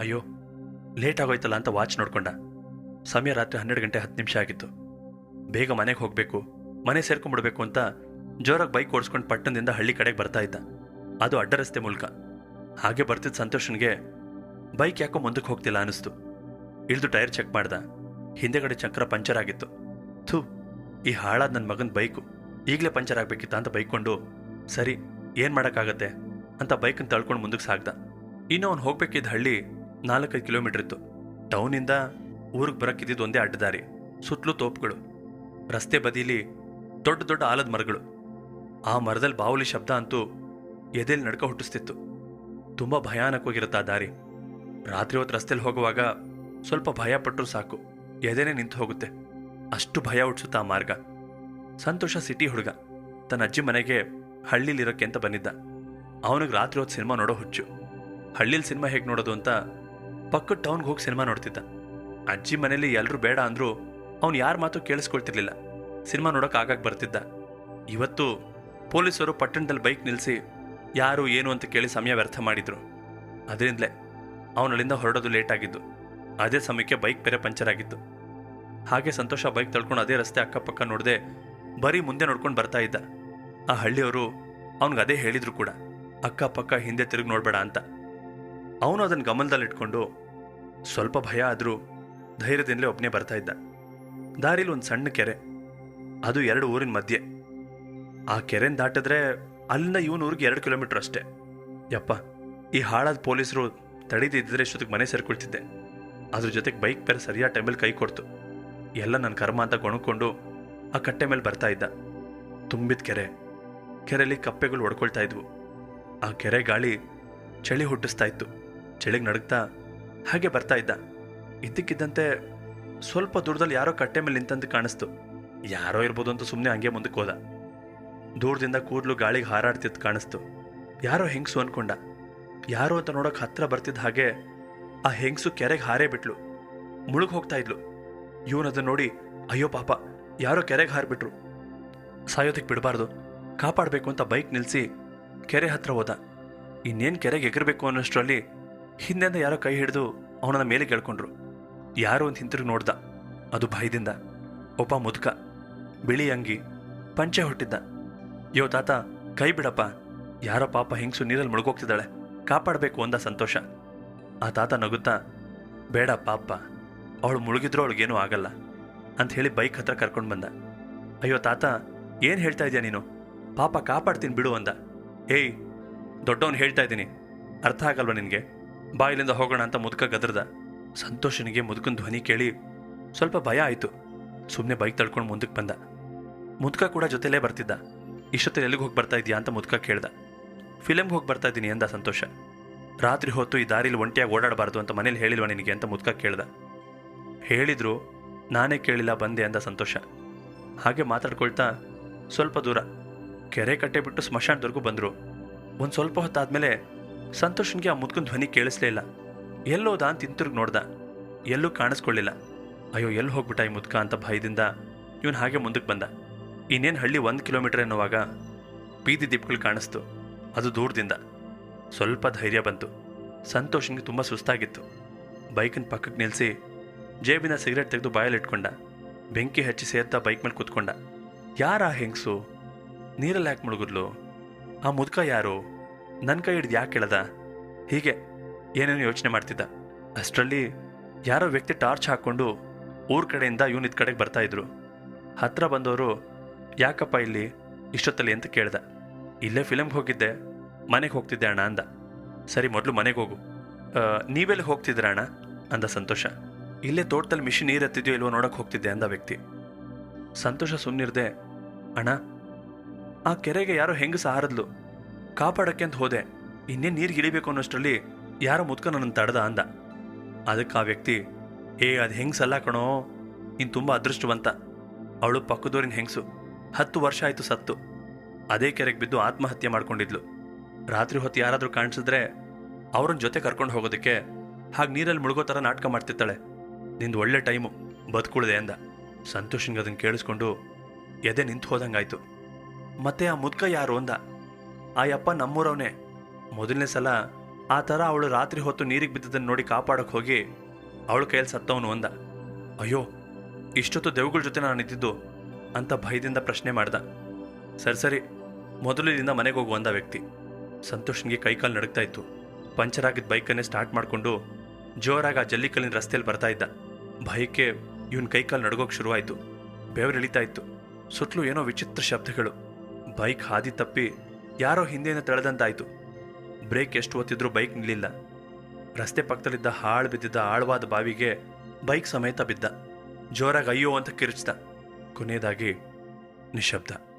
ಅಯ್ಯೋ, ಲೇಟ್ ಆಗೋಯ್ತಲ್ಲ ಅಂತ ವಾಚ್ ನೋಡ್ಕೊಂಡ. ಸಮಯ ರಾತ್ರಿ ಹನ್ನೆರಡು ಗಂಟೆ ಹತ್ತು ನಿಮಿಷ ಆಗಿತ್ತು. ಬೇಗ ಮನೆಗೆ ಹೋಗಬೇಕು, ಮನೆ ಸೇರ್ಕೊಂಡ್ಬಿಡ್ಬೇಕು ಅಂತ ಜೋರಾಗಿ ಬೈಕ್ ಓಡಿಸ್ಕೊಂಡು ಪಟ್ಟಣದಿಂದ ಹಳ್ಳಿ ಕಡೆಗೆ ಬರ್ತಾ ಇದ್ದ. ಅದು ಅಡ್ಡ ರಸ್ತೆ ಮೂಲಕ. ಹಾಗೆ ಬರ್ತಿದ್ದ ಸಂತೋಷನ್ಗೆ ಬೈಕ್ ಯಾಕೋ ಮುಂದಕ್ಕೆ ಹೋಗ್ತಿಲ್ಲ ಅನಿಸ್ತು ಇಳಿದು ಟೈರ್ ಚೆಕ್ ಮಾಡ್ದ. ಹಿಂದೆಗಡೆ ಚಕ್ರ ಪಂಚರ್ ಆಗಿತ್ತು. ಥೂ, ಈ ಹಾಳಾದ ನನ್ನ ಮಗನ ಬೈಕು. ಈಗಲೇ ಪಂಚರ್ ಆಗಬೇಕಿತ್ತ ಅಂತ ಬೈಕೊಂಡು, ಸರಿ, ಏನು ಮಾಡೋಕ್ಕಾಗತ್ತೆ? ಅಂತ ಬೈಕನ್ನು ತಳ್ಕೊಂಡು ಮುಂದಕ್ಕೆ ಸಾಗ್ದ. ಇನ್ನೂ ಅವ್ನು ಹೋಗ್ಬೇಕಿದ್ದ ಹಳ್ಳಿ ನಾಲ್ಕೈದು ಕಿಲೋಮೀಟರ್ ಇತ್ತು. ಟೌನಿಂದ ಊರಿಗೆ ಬರೋಕ್ಕಿದ್ದಿದ್ದು ಒಂದೇ ಅಡ್ಡದಾರಿ, ಸುತ್ತಲೂ ತೋಪುಗಳು, ರಸ್ತೆ ಬದಿಲಿ ದೊಡ್ಡ ದೊಡ್ಡ ಆಲದ ಮರಗಳು. ಆ ಮರದಲ್ಲಿ ಬಾವುಲಿ ಶಬ್ದ ಅಂತೂ ಎದೆಯಲ್ಲಿ ನಡ್ಕ ಹುಟ್ಟಿಸ್ತಿತ್ತು. ತುಂಬ ಭಯಾನಕವಾಗಿರುತ್ತೆ ಆ ದಾರಿ. ರಾತ್ರಿ ಹೊತ್ತು ರಸ್ತೆಯಲ್ಲಿ ಹೋಗುವಾಗ ಸ್ವಲ್ಪ ಭಯ ಪಟ್ಟರು ಸಾಕು, ಎದೆನೇ ನಿಂತು ಹೋಗುತ್ತೆ. ಅಷ್ಟು ಭಯ ಹುಟ್ಟಿಸುತ್ತೆ ಆ ಮಾರ್ಗ. ಸಂತೋಷ ಸಿಟಿ ಹುಡುಗ, ತನ್ನ ಅಜ್ಜಿ ಮನೆಗೆ ಹಳ್ಳಿಲಿರೋಕ್ಕೆ ಅಂತ ಬಂದಿದ್ದ. ಅವನಿಗೆ ರಾತ್ರಿ ಹೊತ್ತು ಸಿನಿಮಾ ನೋಡೋ ಹುಚ್ಚು. ಹಳ್ಳಿಲಿ ಸಿನಿಮಾ ಹೇಗೆ ನೋಡೋದು ಅಂತ ಪಕ್ಕದ ಟೌನ್ಗೆ ಹೋಗಿ ಸಿನಿಮಾ ನೋಡ್ತಿದ್ದ. ಅಜ್ಜಿ ಮನೇಲಿ ಎಲ್ಲರೂ ಬೇಡ ಅಂದ್ರೂ ಅವನು ಯಾರ ಮಾತು ಕೇಳಿಸ್ಕೊಳ್ತಿರ್ಲಿಲ್ಲ. ಸಿನಿಮಾ ನೋಡೋಕೆ ಆಗಾಗ ಬರ್ತಿದ್ದ. ಇವತ್ತು ಪೊಲೀಸರು ಪಟ್ಟಣದಲ್ಲಿ ಬೈಕ್ ನಿಲ್ಲಿಸಿ ಯಾರು ಏನು ಅಂತ ಕೇಳಿ ಸಮಯ ವ್ಯರ್ಥ ಮಾಡಿದ್ರು. ಅದರಿಂದಲೇ ಅವನಲ್ಲಿಂದ ಹೊರಡೋದು ಲೇಟ್ ಆಗಿದ್ದು. ಅದೇ ಸಮಯಕ್ಕೆ ಬೈಕ್ ಬೇರೆ ಪಂಚರ್ ಆಗಿತ್ತು ಹಾಗೆ ಸಂತೋಷ ಬೈಕ್ ತಳ್ಕೊಂಡು ಅದೇ ರಸ್ತೆ ಅಕ್ಕಪಕ್ಕ ನೋಡದೆ ಬರೀ ಮುಂದೆ ನೋಡ್ಕೊಂಡು ಬರ್ತಾ ಇದ್ದ. ಆ ಹಳ್ಳಿಯವರು ಅವನಿಗೆ ಅದೇ ಹೇಳಿದ್ರು ಕೂಡ. ಅಕ್ಕಪಕ್ಕ ಹಿಂದೆ ತಿರುಗಿ ನೋಡಬೇಡ ಅಂತ. ಅವನು ಅದನ್ನು ಗಮನದಲ್ಲಿಟ್ಕೊಂಡು ಸ್ವಲ್ಪ ಭಯ ಆದರೂ ಧೈರ್ಯದಿಂದಲೇ ಒಬ್ಬನೇ ಬರ್ತಾ ಇದ್ದ. ದಾರಿಲಿ ಒಂದು ಸಣ್ಣ ಕೆರೆ. ಅದು ಎರಡು ಊರಿನ ಮಧ್ಯೆ. ಆ ಕೆರೆನ ದಾಟಿದ್ರೆ ಅಲ್ಲಿಂದ ಇವನ ಊರಿಗೆ ಎರಡು ಕಿಲೋಮೀಟರ್ ಅಷ್ಟೇ. ಯಪ್ಪ, ಈ ಹಾಳಾದ ಪೊಲೀಸರು ತಡೀದಿದ್ದರೆ ಇಷ್ಟೊತ್ತಿಗೆ ಮನೆ ಸೇರ್ಕೊಳ್ತಿದ್ದೆ. ಅದ್ರ ಜೊತೆಗೆ ಬೈಕ್ ಬೇರೆ ಸರಿಯಾದ ಟೈಮಲ್ಲಿ ಕೈ ಕೊಡ್ತು. ಎಲ್ಲ ನನ್ನ ಕರ್ಮ ಅಂತ ಗೊಣಕೊಂಡು ಆ ಕಟ್ಟೆ ಮೇಲೆ ಬರ್ತಾ ಇದ್ದ. ತುಂಬಿದ ಕೆರೆ. ಕೆರೆಯಲ್ಲಿ ಕಪ್ಪೆಗಳು ಹೊಡ್ಕೊಳ್ತಾ ಇದ್ವು. ಆ ಕೆರೆ ಗಾಳಿ ಚಳಿ ಹುಟ್ಟಿಸ್ತಾ ಇತ್ತು. ಚಳಿಗೆ ನಡುಗ್ತಾ ಹಾಗೆ ಬರ್ತಾ ಇದ್ದ. ಇದ್ದಕ್ಕಿದ್ದಂತೆ ಸ್ವಲ್ಪ ದೂರದಲ್ಲಿ ಯಾರೋ ಕಟ್ಟೆ ಮೇಲೆ ನಿಂತಂತ ಕಾಣಿಸ್ತು. ಯಾರೋ ಇರ್ಬೋದು ಅಂತ ಸುಮ್ಮನೆ ಹಂಗೆ ಮುಂದಕ್ಕೆ ಹೋದ. ದೂರದಿಂದ ಕೂದಲು ಗಾಳಿಗೆ ಹಾರಾಡ್ತಿದ್ದು ಕಾಣಿಸ್ತು. ಯಾರೋ ಹೆಂಗಸು ಅನ್ಕೊಂಡ. ಯಾರೋ ಅಂತ ನೋಡೋಕೆ ಹತ್ರ ಬರ್ತಿದ್ದ ಹಾಗೆ ಆ ಹೆಂಗಸು ಕೆರೆಗೆ ಹಾರೇ ಬಿಟ್ಲು. ಮುಳುಗ್ ಹೋಗ್ತಾ ಇದ್ಲು. ಅದನ್ನ ನೋಡಿ, ಅಯ್ಯೋ ಪಾಪ, ಯಾರೋ ಕೆರೆಗೆ ಹಾರಿಬಿಟ್ರು. ಸಾಯೋದಕ್ಕೆ ಬಿಡಬಾರ್ದು. ಕಾಪಾಡಬೇಕು ಅಂತ ಬೈಕ್ ನಿಲ್ಲಿಸಿ ಕೆರೆ ಹತ್ರ ಹೋದ. ಇನ್ನೇನು ಕೆರೆಗೆ ಎಗರಬೇಕು ಅನ್ನೋಷ್ಟರಲ್ಲಿ ಹಿಂದೆಂದ ಯಾರೋ ಕೈ ಹಿಡಿದು ಅವನನ್ನ ಮೇಲೆ ಕೇಳ್ಕೊಂಡ್ರು. ಯಾರೋ ಒಂದು ಹಿಂತಿರುಗಿ ನೋಡ್ದ. ಅದು ಭಯದಿಂದ. ಒಬ್ಬ ಮುದುಕ. ಬಿಳಿ ಅಂಗಿ. ಪಂಚೆ ಹೊಟ್ಟಿದ್ದ. ಯೋ ತಾತ, ಕೈ ಬಿಡಪ್ಪ. ಯಾರೋ ಪಾಪ ಹೆಂಗಸು ನೀರಲ್ಲಿ ಮುಳುಗೋಗ್ತಿದ್ದಾಳೆ. ಕಾಪಾಡಬೇಕು ಅಂದ ಸಂತೋಷ. ಆ ತಾತ ನಗುತ್ತಾ, ಬೇಡ ಪಾಪ. ಅವಳು ಮುಳುಗಿದ್ರೂ ಅವಳಿಗೇನೂ ಆಗಲ್ಲ. ಅಂತ ಹೇಳಿ ಬೈಕ್ ಹತ್ರ ಕರ್ಕೊಂಡು ಬಂದ. ಅಯ್ಯೋ ತಾತ, ಏನು ಹೇಳ್ತಾ ಇದೀಯ ನೀನು? ಪಾಪ ಕಾಪಾಡ್ತೀನಿ ಬಿಡು ಅಂದ. ಏಯ್, ದೊಡ್ಡವನು ಹೇಳ್ತಾ ಇದ್ದೀನಿ. ಅರ್ಥ ಆಗಲ್ವ ನಿನಗೆ? ಬಾಯಿಲಿಂದ ಹೋಗೋಣ ಅಂತ ಮುದುಕ ಗದ್ರದ. ಸಂತೋಷನಿಗೆ ಮುದುಕನ ಧ್ವನಿ ಕೇಳಿ ಸ್ವಲ್ಪ ಭಯ ಆಯಿತು. ಸುಮ್ಮನೆ ಬೈಕ್ ತಳ್ಕೊಂಡು ಮುಂದಕ್ಕೆ ಬಂದ. ಮುದುಕ ಕೂಡ ಜೊತೆಲೇ ಬರ್ತಿದ್ದ. ಇಷ್ಟೊತ್ತು ಎಲ್ಲಿಗೆ ಹೋಗಿ ಬರ್ತಾ ಇದೆಯಾ ಅಂತ ಮುದುಕ ಕೇಳ್ದ. ಫಿಲಮ್ಗೆ ಹೋಗಿ ಬರ್ತಾ ಇದ್ದೀನಿ ಅಂದ ಸಂತೋಷ. ರಾತ್ರಿ ಹೊತ್ತು ಈ ದಾರಿಲಿ ಒಂಟಿಯಾಗಿ ಓಡಾಡಬಾರ್ದು ಅಂತ ಮನೇಲಿ ಹೇಳಿಲ್ವ ನಿನಗೆ ಅಂತ ಮುದುಕ ಕೇಳ್ದ. ಹೇಳಿದ್ರು, ನಾನೇ ಕೇಳಿಲ್ಲ, ಬಂದೆ ಅಂದ ಸಂತೋಷ. ಹಾಗೆ ಮಾತಾಡ್ಕೊಳ್ತಾ ಸ್ವಲ್ಪ ದೂರ. ಕೆರೆ ಕಟ್ಟೆ ಬಿಟ್ಟು ಸ್ಮಶಾನದವರೆಗೂ ಬಂದರು. ಒಂದು ಸ್ವಲ್ಪ ಹೊತ್ತಾದ್ಮೇಲೆ ಸಂತೋಷನ್ಗೆ ಆ ಮುದ್ಕನ ಧ್ವನಿ ಕೇಳಿಸ್ಲೇ ಇಲ್ಲ. ಎಲ್ಲೋದ ಅಂತ ಹಿಂತಿರುಗಿ ನೋಡ್ದ. ಎಲ್ಲೂ ಕಾಣಿಸ್ಕೊಳ್ಳಿಲ್ಲ. ಅಯ್ಯೋ, ಎಲ್ಲಿ ಹೋಗ್ಬಿಟ್ಟ ಈ ಮುದ್ಕ ಅಂತ ಭಯದಿಂದ ಇವನು ಹಾಗೆ ಮುಂದಕ್ಕೆ ಬಂದ. ಇನ್ನೇನು ಹಳ್ಳಿ ಒಂದು ಕಿಲೋಮೀಟರ್ ಎನ್ನುವಾಗ ಬೀದಿ ದೀಪಗಳು ಕಾಣಿಸ್ತು. ಅದು ದೂರದಿಂದ. ಸ್ವಲ್ಪ ಧೈರ್ಯ ಬಂತು. ಸಂತೋಷನ್ಗೆ ತುಂಬ ಸುಸ್ತಾಗಿತ್ತು. ಬೈಕಿನ ಪಕ್ಕಕ್ಕೆ ನಿಲ್ಲಿಸಿ ಜೇಬಿನ ಸಿಗರೆಟ್ ತೆಗೆದು ಬಾಯಲ್ಲಿಟ್ಕೊಂಡ ಬೆಂಕಿ ಹಚ್ಚಿ ಸೇರ್ತಾ ಬೈಕ್ ಮೇಲೆ ಕೂತ್ಕೊಂಡ. ಯಾರ ಹೆಂಗಸು? ನೀರಲ್ಲಿ ಯಾಕೆ ಮುಳುಗಿದ್ಲು? ಆ ಮುದುಕ ಯಾರು? ನನ್ನ ಕೈ ಹಿಡ್ದು ಯಾಕೆ ಕೇಳದ? ಹೀಗೆ ಏನೇನು ಯೋಚನೆ ಮಾಡ್ತಿದ್ದ. ಅಷ್ಟರಲ್ಲಿ ಯಾರೋ ವ್ಯಕ್ತಿ ಟಾರ್ಚ್ ಹಾಕ್ಕೊಂಡು ಊರ್ ಕಡೆಯಿಂದ ಇವನು ಇದ್ ಕಡೆಗೆ ಬರ್ತಾ ಇದ್ರು. ಹತ್ರ ಬಂದವರು ಯಾಕಪ್ಪ ಇಲ್ಲಿ? ಇಷ್ಟೊತ್ತಲ್ಲಿ? ಅಂತ ಕೇಳ್ದ. ಇಲ್ಲೇ ಫಿಲಮ್ಗೆ ಹೋಗಿದ್ದೆ. ಮನೆಗೆ ಹೋಗ್ತಿದ್ದೆ ಅಣ್ಣ ಅಂದ. ಸರಿ ಮೊದಲು ಮನೆಗೆ ಹೋಗು. "ಆ, ನೀವೆಲ್ಲಿ ಹೋಗ್ತಿದ್ದೀರ ಅಣ್ಣ? ಅಂದ ಸಂತೋಷ. ಇಲ್ಲೇ ತೋಟದಲ್ಲಿ ಮಿಷಿನ್ ನೀರು ಎತ್ತಿದ್ಯೋ ಇಲ್ವೋ ನೋಡಕ್ಕೆ ಹೋಗ್ತಿದ್ದೆ ಅಂದ ವ್ಯಕ್ತಿ. ಸಂತೋಷ ಸುಮ್ಮನಿರ್ದೆ ಅಣ್ಣ ಆ ಕೆರೆಗೆ ಯಾರೋ ಹೆಂಗಸ ಹಾರದ್ಲು. ಕಾಪಾಡಕ್ಕೆ ಅಂತ ಹೋದೆ. ಇನ್ನೇನು ನೀರಿಗೆ ಇಳಿಬೇಕು ಅನ್ನೋಷ್ಟರಲ್ಲಿ ಯಾರೋ ಮುದ್ಕ ನನ್ನ ತಡೆದ ಅಂದ. ಅದಕ್ಕೆ ಆ ವ್ಯಕ್ತಿ, ಏ, ಅದು ಹೆಂಗ್ಸಲ್ಲ ಕಣೋ, ನೀನು ತುಂಬ ಅದೃಷ್ಟವಂತ. ಅವಳು ಪಕ್ಕದೂರಿನ ಹೆಂಗಸು. ಹತ್ತು ವರ್ಷ ಆಯಿತು ಸತ್ತು. ಅದೇ ಕೆರೆಗೆ ಬಿದ್ದು ಆತ್ಮಹತ್ಯೆ ಮಾಡ್ಕೊಂಡಿದ್ಲು. ರಾತ್ರಿ ಹೊತ್ತು ಯಾರಾದರೂ ಕಾಣಿಸಿದ್ರೆ ಅವ್ರನ್ನ ಜೊತೆ ಕರ್ಕೊಂಡು ಹೋಗೋದಕ್ಕೆ ಹಾಗೆ ನೀರಲ್ಲಿ ಮುಳುಗೋ ಥರ ನಾಟಕ ಮಾಡ್ತಿರ್ತಾಳೆ. ನಿಂದು ಒಳ್ಳೆ ಟೈಮು, ಬದುಕುಳಿದೆ ಅಂದ. ಸಂತೋಷನ್ಗೆ ಅದನ್ನು ಕೇಳಿಸ್ಕೊಂಡು ಎದೆ ನಿಂತು ಹೋದಂಗಾಯ್ತು ಮತ್ತೆ ಆ ಮುದ್ಕ ಯಾರು ಅಂದ. ಆ ಯಪ್ಪ ನಮ್ಮೂರವನೇ. ಮೊದಲನೇ ಸಲ ಆ ಥರ ಅವಳು ರಾತ್ರಿ ಹೊತ್ತು ನೀರಿಗೆ ಬಿದ್ದದನ್ನು ನೋಡಿ ಕಾಪಾಡಕ್ಕೆ ಹೋಗಿ ಅವಳ ಕೈಯಲ್ಲಿ ಸತ್ತವನು ಅಂದ. ಅಯ್ಯೋ, ಇಷ್ಟೊತ್ತು ದೆವ್ಗಳ ಜೊತೆ ನಾನು ಇದ್ದಿದ್ದು ಅಂತ ಭಯದಿಂದ ಪ್ರಶ್ನೆ ಮಾಡ್ದ. ಸರಿ ಸರಿ, ಮೊದಲು ಮನೆಗೆ ಹೋಗು ಅಂದ ವ್ಯಕ್ತಿ. ಸಂತೋಷ್ನಿಗೆ ಕೈಕಾಲು ನಡುಗ್ತಾ ಇತ್ತು. ಪಂಚರ್ ಆಗಿದ್ದ ಬೈಕನ್ನೇ ಸ್ಟಾರ್ಟ್ ಮಾಡಿಕೊಂಡು ಜೋರಾಗಿ ಆ ಜಲ್ಲಿಕಲ್ಲಿನ ರಸ್ತೆಯಲ್ಲಿ ಬರ್ತಾ ಇದ್ದ. ಭಯಕ್ಕೆ ಇವನ್ ಕೈಕಾಲು ನಡುಗೋಕೆ ಶುರುವಾಯಿತು. ಬೆವರು ಇಳಿತಾ ಇತ್ತು. ಸುತ್ತಲೂ ಏನೋ ವಿಚಿತ್ರ ಶಬ್ದಗಳು. ಬೈಕ್ ಹಾದಿ ತಪ್ಪಿ ಯಾರೋ ಹಿಂದೆಯಿಂದ ತಳೆದಂತಾಯಿತು. ಬ್ರೇಕ್ ಎಷ್ಟು ಹೊತ್ತಿದ್ರೂ ಬೈಕ್ ನಿಲ್ಲಿಲ್ಲ. ರಸ್ತೆ ಪಕ್ಕದಲ್ಲಿದ್ದ ಹಾಳು ಬಿದ್ದಿದ್ದ ಆಳವಾದ ಬಾವಿಗೆ ಬೈಕ್ ಸಮೇತ ಬಿದ್ದ. ಜೋರಾಗಿ ಅಯ್ಯೋ ಅಂತ ಕಿರುಚಿದ ಕೊನೆಯದಾಗಿ ನಿಶಬ್ದ.